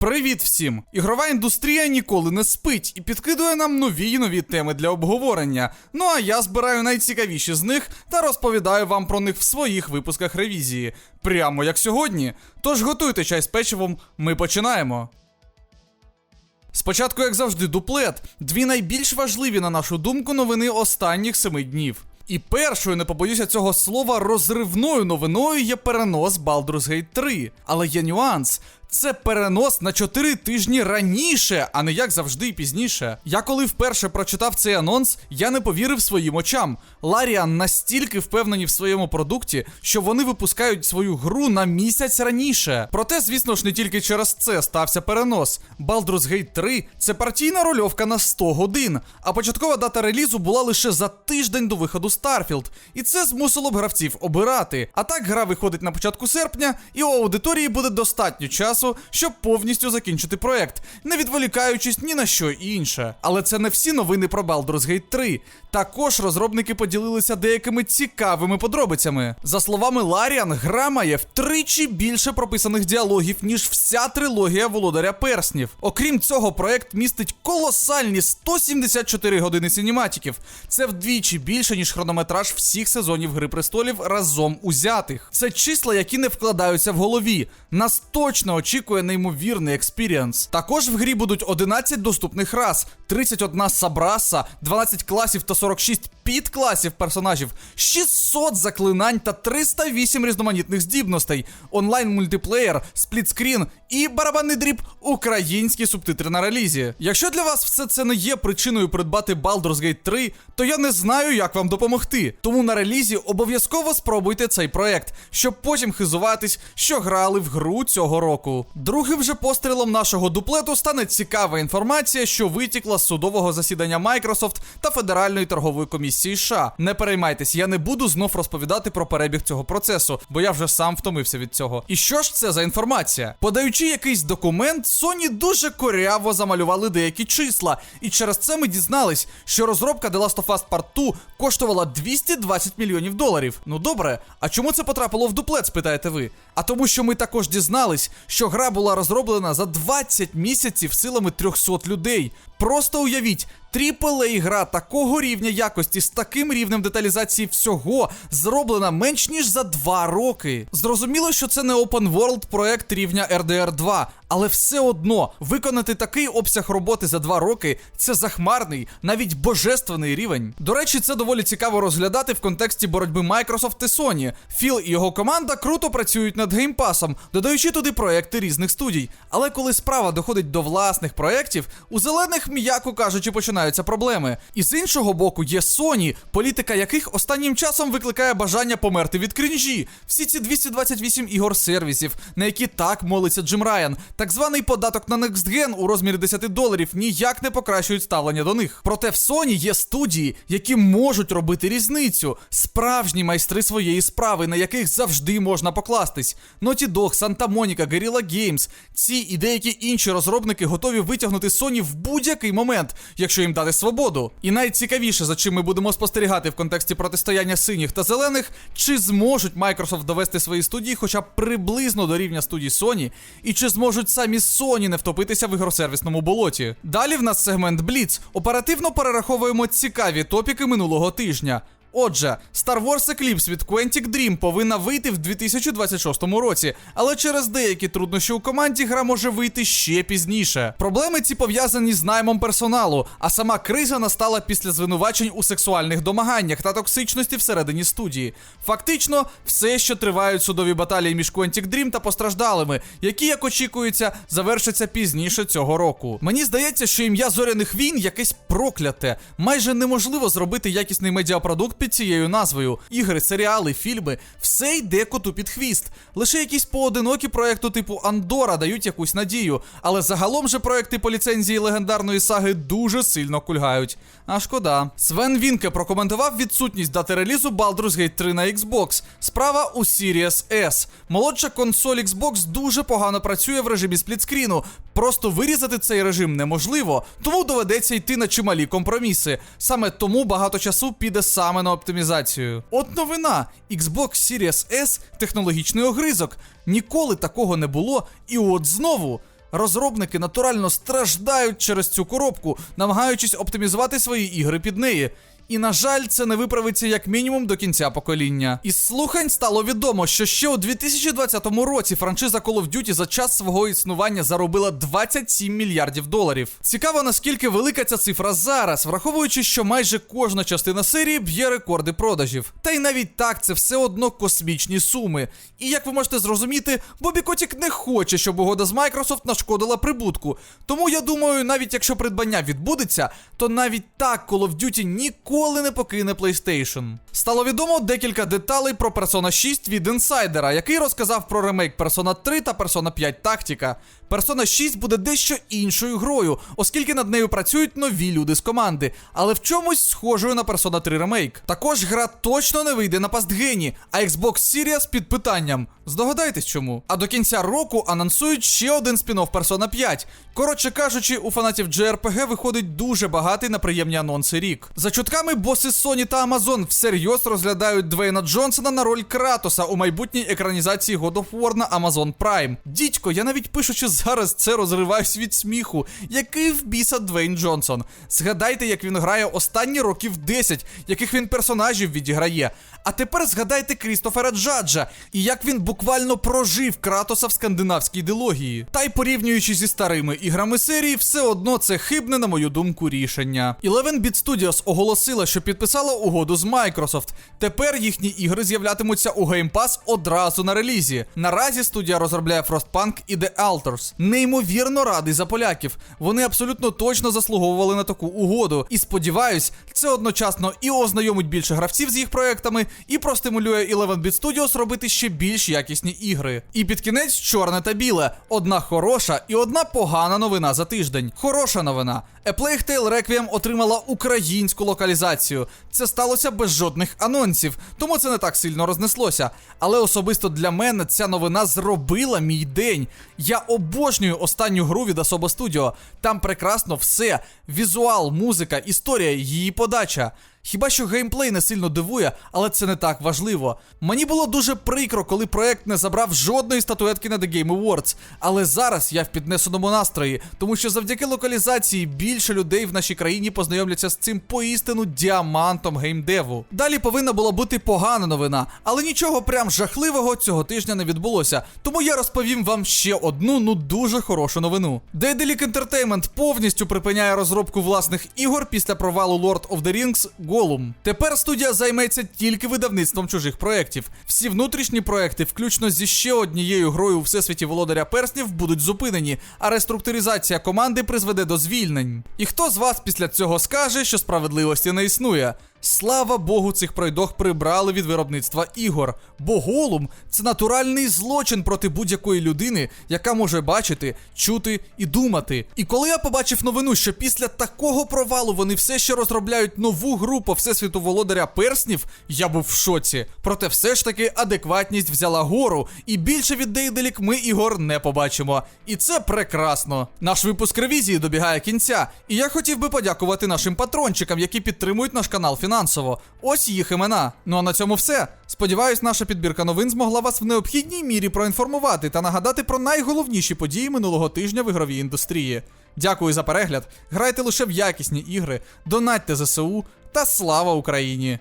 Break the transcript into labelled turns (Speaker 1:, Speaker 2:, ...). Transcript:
Speaker 1: Привіт всім! Ігрова індустрія ніколи не спить і підкидує нам нові й нові теми для обговорення. Ну а я збираю найцікавіші з них та розповідаю вам про них в своїх випусках ревізії, прямо як сьогодні. Тож готуйте чай з печивом, ми починаємо. Спочатку, як завжди, дуплет. Дві найбільш важливі, на нашу думку, новини останніх семи днів. І першою, не побоюся цього слова, розривною новиною є перенос Baldur's Gate 3. Але є нюанс. Це перенос на 4 тижні раніше, а не як завжди пізніше. Я коли вперше прочитав цей анонс, я не повірив своїм очам. Ларіан настільки впевнені в своєму продукті, що вони випускають свою гру на місяць раніше. Проте, звісно ж, не тільки через це стався перенос. Baldur's Gate 3 це партійна рольовка на 100 годин, а початкова дата релізу була лише за тиждень до виходу Starfield. І це змусило б гравців обирати. А так гра виходить на початку серпня, і у аудиторії буде достатньо часу, щоб повністю закінчити проект, не відволікаючись ні на що інше. Але це не всі новини про Baldur's Gate 3. Також розробники поділилися деякими цікавими подробицями. За словами Ларіан, гра має втричі більше прописаних діалогів, ніж вся трилогія Володаря Перснів. Окрім цього, проект містить колосальні 174 години синематиків. Це вдвічі більше, ніж хронометраж всіх сезонів Гри престолів разом узятих. Це числа, які не вкладаються в голові. Нас точно очікує неймовірний експіріенс. Також в грі будуть 11 доступних рас, 31 сабраса, 12 класів та 46 підкласів персонажів, 600 заклинань та 308 різноманітних здібностей, онлайн мультиплеєр, сплітскрін і барабанний дріб українські субтитри на релізі. Якщо для вас все це не є причиною придбати Baldur's Gate 3, то я не знаю, як вам допомогти. Тому на релізі обов'язково спробуйте цей проект, щоб потім хизуватись, що грали в гру цього року. Другим же пострілом нашого дуплету стане цікава інформація, що витікла з судового засідання Microsoft та Федеральної торгової комісії США. Не переймайтесь, я не буду знов розповідати про перебіг цього процесу, бо я вже сам втомився від цього. І що ж це за інформація? Подаючи якийсь документ, Sony дуже коряво замалювали деякі числа, і через це ми дізнались, що розробка The Last of Us Part 2 коштувала 220 мільйонів доларів. Ну добре, а чому це потрапило в дуплет, спитаєте ви? А тому, що ми також дізнались, що гра була розроблена за 20 місяців силами 300 людей. Просто уявіть, AAA гра такого рівня якості з таким рівнем деталізації всього зроблена менш ніж за два роки. Зрозуміло, що це не open world проект рівня RDR 2, але все одно виконати такий обсяг роботи за 2 роки це захмарний, навіть божественний рівень. До речі, це доволі цікаво розглядати в контексті боротьби Microsoft і Sony. Філ і його команда круто працюють над геймпасом, додаючи туди проекти різних студій. Але коли справа доходить до власних проєктів, у зелених, м'яко кажучи, починаються проблеми. І з іншого боку, є Sony, політика яких останнім часом викликає бажання померти від крінжі. Всі ці 228 ігор сервісів, на які так молиться Джим Райан, так званий податок на Next Gen у розмірі 10 доларів ніяк не покращують ставлення до них. Проте в Sony є студії, які можуть робити різницю, справжні майстри своєї справи, на яких завжди можна покластись. Naughty Dog, Santa Monica, Guerrilla Games, ці і деякі інші розробники готові витягнути Sony в будь-який момент, якщо їм дати свободу. І найцікавіше, за чим ми будемо спостерігати в контексті протистояння синіх та зелених, чи зможуть Microsoft довести свої студії хоча приблизно до рівня студій Sony, і чи зможуть самі Соні не втопитися в ігросервісному болоті. Далі в нас сегмент Бліц. Оперативно перераховуємо цікаві топіки минулого тижня. Отже, Star Wars Eclipse від Quantic Dream повинна вийти в 2026 році, але через деякі труднощі у команді гра може вийти ще пізніше. Проблеми ці пов'язані з наймом персоналу, а сама криза настала після звинувачень у сексуальних домаганнях та токсичності всередині студії. Фактично, все, що тривають судові баталії між Quantic Dream та постраждалими, які, як очікується, завершаться пізніше цього року. Мені здається, що ім'я зоряних війн якесь прокляте. Майже неможливо зробити якісний медіапродукт під цією назвою. Ігри, серіали, фільми все йде коту під хвіст. Лише якісь поодинокі проекту типу Андора дають якусь надію, але загалом же проекти по ліцензії легендарної саги дуже сильно кульгають. А шкода. Свен Вінке прокоментував відсутність дати релізу Baldur's Gate 3 на Xbox. Справа у Series S. Молодша консоль Xbox дуже погано працює в режимі сплітскріну. Просто вирізати цей режим неможливо, тому доведеться йти на чималі компроміси. Саме тому багато часу піде саме на оптимізацію. От новина: Xbox Series S технологічний огризок. Ніколи такого не було, і от знову. Розробники натурально страждають через цю коробку, намагаючись оптимізувати свої ігри під неї. І на жаль, це не виправиться як мінімум до кінця покоління. Із слухань стало відомо, що ще у 2020 році франшиза Call of Duty за час свого існування заробила 27 мільярдів доларів. Цікаво, наскільки велика ця цифра зараз, враховуючи, що майже кожна частина серії б'є рекорди продажів. Та й навіть так це все одно космічні суми. І як ви можете зрозуміти, Бобі Котік не хоче, щоб угода з Microsoft нашкодила прибутку. Тому я думаю, навіть якщо придбання відбудеться, то навіть так Call of Duty ніколи не покине PlayStation. Стало відомо декілька деталей про Persona 6 від інсайдера, який розказав про ремейк Persona 3 та Persona 5 Тактика. Persona 6 буде дещо іншою грою, оскільки над нею працюють нові люди з команди, але в чомусь схожою на Persona 3 ремейк. Також гра точно не вийде на пастгені, а Xbox Series під питанням. Здогадайтесь чому. А до кінця року анонсують ще один спін-офф Persona 5. Коротше кажучи, у фанатів JRPG виходить дуже багатий на приємні анонси рік. За чутками, боси Sony та Amazon всерйоз розглядають Двейна Джонсона на роль Кратоса у майбутній екранізації God of War на Amazon Prime. Дідько, я навіть пишучи зараз це розриваюсь від сміху. Який в біса Двейн Джонсон? Згадайте, як він грає останні років 10, яких він персонажів відіграє. А тепер згадайте Крістофера Джаджа і як він буквально прожив Кратоса в скандинавській ідеології. Та й порівнюючи зі старими іграми серії, все одно це хибне, на мою думку, рішення. 11-Bit Studios оголосила, що підписала угоду з Microsoft. Тепер їхні ігри з'являтимуться у Game Pass одразу на релізі. Наразі студія розробляє Frostpunk і The Alters. Неймовірно радий за поляків. Вони абсолютно точно заслуговували на таку угоду. І сподіваюсь, це одночасно і ознайомить більше гравців з їх проектами, і простимулює 11-Bit Studios робити ще більш якісні ігри. І під кінець чорне та біле. Одна хороша і одна погана новина за тиждень. Хороша новина. A Plague Tale Requiem отримала українську локалізацію. Це сталося без жодних анонсів, тому це не так сильно рознеслося. Але особисто для мене ця новина зробила мій день. Я обожнюю останню гру від Особа Studio. Там прекрасно все: візуал, музика, історія, її подача. Хіба що геймплей не сильно дивує, але це не так важливо. Мені було дуже прикро, коли проект не забрав жодної статуетки на The Game Awards. Але зараз я в піднесеному настрої, тому що завдяки локалізації більше людей в нашій країні познайомляться з цим поістину діамантом геймдеву. Далі повинна була бути погана новина, але нічого прям жахливого цього тижня не відбулося. Тому я розповім вам ще одну ну дуже хорошу новину. Daedalic Entertainment повністю припиняє розробку власних ігор після провалу Lord of the Rings Голум. Тепер студія займеться тільки видавництвом чужих проєктів. Всі внутрішні проекти, включно зі ще однією грою у всесвіті володаря перснів, будуть зупинені, а реструктуризація команди призведе до звільнень. І хто з вас після цього скаже, що справедливості не існує? Слава Богу, цих пройдох прибрали від виробництва ігор. Бо голум це натуральний злочин проти будь-якої людини, яка може бачити, чути і думати. І коли я побачив новину, що після такого провалу вони все ще розробляють нову гру по всесвіту володаря перснів, я був в шоці. Проте все ж таки адекватність взяла гору, і більше від Дейделік ми ігор не побачимо. І це прекрасно. Наш випуск ревізії добігає кінця, і я хотів би подякувати нашим патрончикам, які підтримують наш канал фінансово. Ось їх імена. Ну а на цьому все. Сподіваюсь, наша підбірка новин змогла вас в необхідній мірі проінформувати та нагадати про найголовніші події минулого тижня в ігровій індустрії. Дякую за перегляд. Грайте лише в якісні ігри, донатьте ЗСУ та слава Україні!